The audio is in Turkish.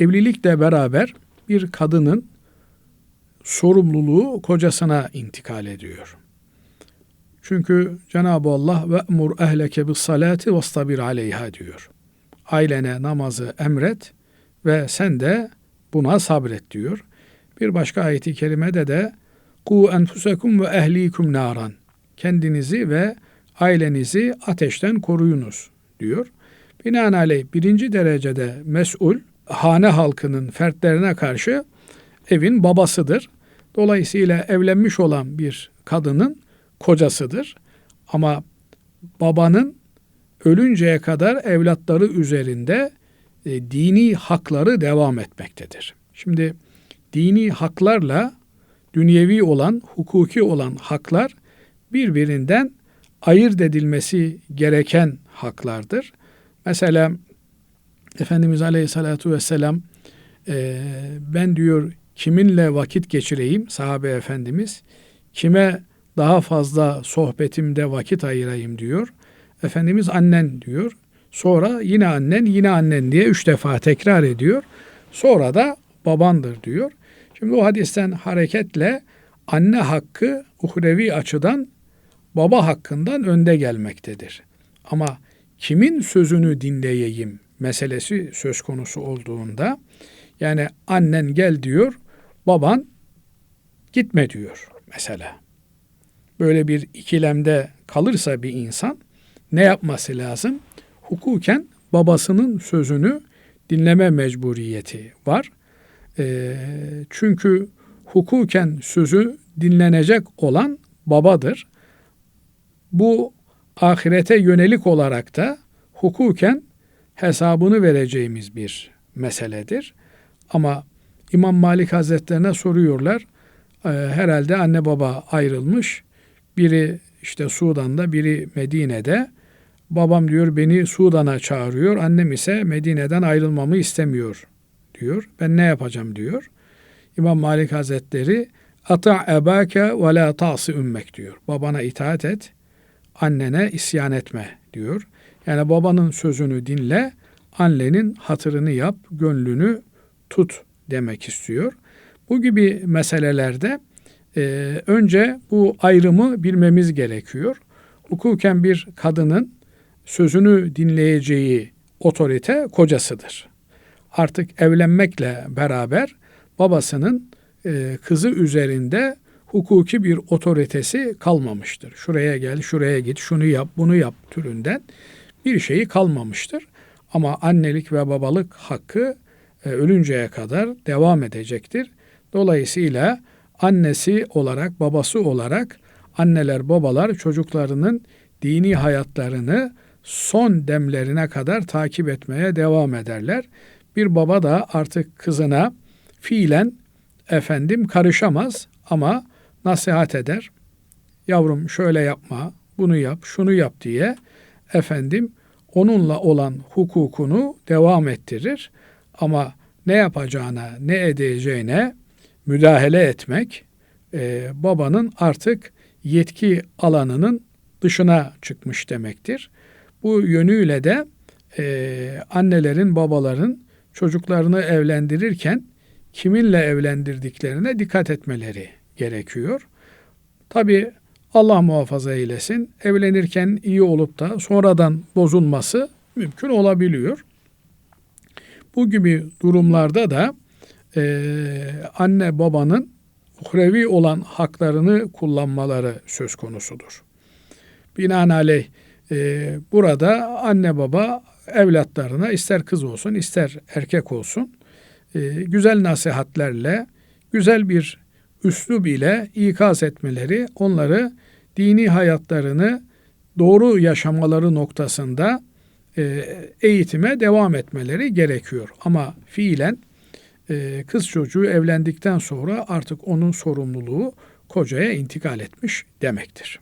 evlilikle beraber bir kadının sorumluluğu kocasına intikal ediyor. Çünkü Cenab-ı Allah ve emur ehleke bis salati vastabir aleyha diyor. Ailene namazı emret ve sen de buna sabret diyor. Bir başka ayeti kerimede de ku enfusekum ve ehlikum naran. Kendinizi ve ailenizi ateşten koruyunuz diyor. Binaenaleyh birinci derecede mesul hane halkının fertlerine karşı evin babasıdır. Dolayısıyla evlenmiş olan bir kadının kocasıdır. Ama babanın ölünceye kadar evlatları üzerinde e, dini hakları devam etmektedir. Şimdi dini haklarla dünyevi olan, hukuki olan haklar birbirinden ayırt edilmesi gereken haklardır. Mesela Efendimiz Aleyhisselatü Vesselam e, ben diyor kiminle vakit geçireyim sahabe efendimiz kime daha fazla sohbetimde vakit ayırayım diyor. Efendimiz annen diyor. Sonra yine annen yine annen diye üç defa tekrar ediyor. Sonra da babandır diyor. Şimdi o hadisten hareketle anne hakkı uhrevi açıdan baba hakkından önde gelmektedir. Ama kimin sözünü dinleyeyim meselesi söz konusu olduğunda yani annen gel diyor, baban gitme diyor mesela. Böyle bir ikilemde kalırsa bir insan ne yapması lazım? Hukuken babasının sözünü dinleme mecburiyeti var. E, çünkü hukuken sözü dinlenecek olan babadır. Bu ahirete yönelik olarak da hukuken hesabını vereceğimiz bir meseledir. Ama İmam Malik Hazretlerine soruyorlar. E, herhalde anne baba ayrılmış. Biri işte Sudan'da, biri Medine'de. Babam diyor beni Sudan'a çağırıyor. Annem ise Medine'den ayrılmamı istemiyor diyor. Ben ne yapacağım diyor. İmam Malik Hazretleri Ata ebake ve la ta'si ümmek diyor. Babana itaat et, annene isyan etme diyor. Yani babanın sözünü dinle, annenin hatırını yap, gönlünü tut demek istiyor. Bu gibi meselelerde e, önce bu ayrımı bilmemiz gerekiyor. Hukuken bir kadının sözünü dinleyeceği otorite kocasıdır. Artık evlenmekle beraber babasının e, kızı üzerinde hukuki bir otoritesi kalmamıştır. Şuraya gel, şuraya git, şunu yap, bunu yap türünden bir şeyi kalmamıştır. Ama annelik ve babalık hakkı e, ölünceye kadar devam edecektir. Dolayısıyla annesi olarak, babası olarak anneler, babalar çocuklarının dini hayatlarını son demlerine kadar takip etmeye devam ederler. Bir baba da artık kızına fiilen efendim karışamaz ama nasihat eder. Yavrum şöyle yapma, bunu yap, şunu yap diye efendim onunla olan hukukunu devam ettirir. Ama ne yapacağına, ne edeceğine müdahale etmek e, babanın artık yetki alanının dışına çıkmış demektir. Bu yönüyle de e, annelerin, babaların çocuklarını evlendirirken kiminle evlendirdiklerine dikkat etmeleri gerekiyor. Tabi Allah muhafaza eylesin evlenirken iyi olup da sonradan bozulması mümkün olabiliyor. Bu gibi durumlarda da e, anne babanın uhrevi olan haklarını kullanmaları söz konusudur. Binaenaleyh e, burada anne baba evlatlarına ister kız olsun ister erkek olsun e, güzel nasihatlerle güzel bir üslub ile ikaz etmeleri onları dini hayatlarını doğru yaşamaları noktasında e, eğitime devam etmeleri gerekiyor. Ama fiilen e, kız çocuğu evlendikten sonra artık onun sorumluluğu kocaya intikal etmiş demektir.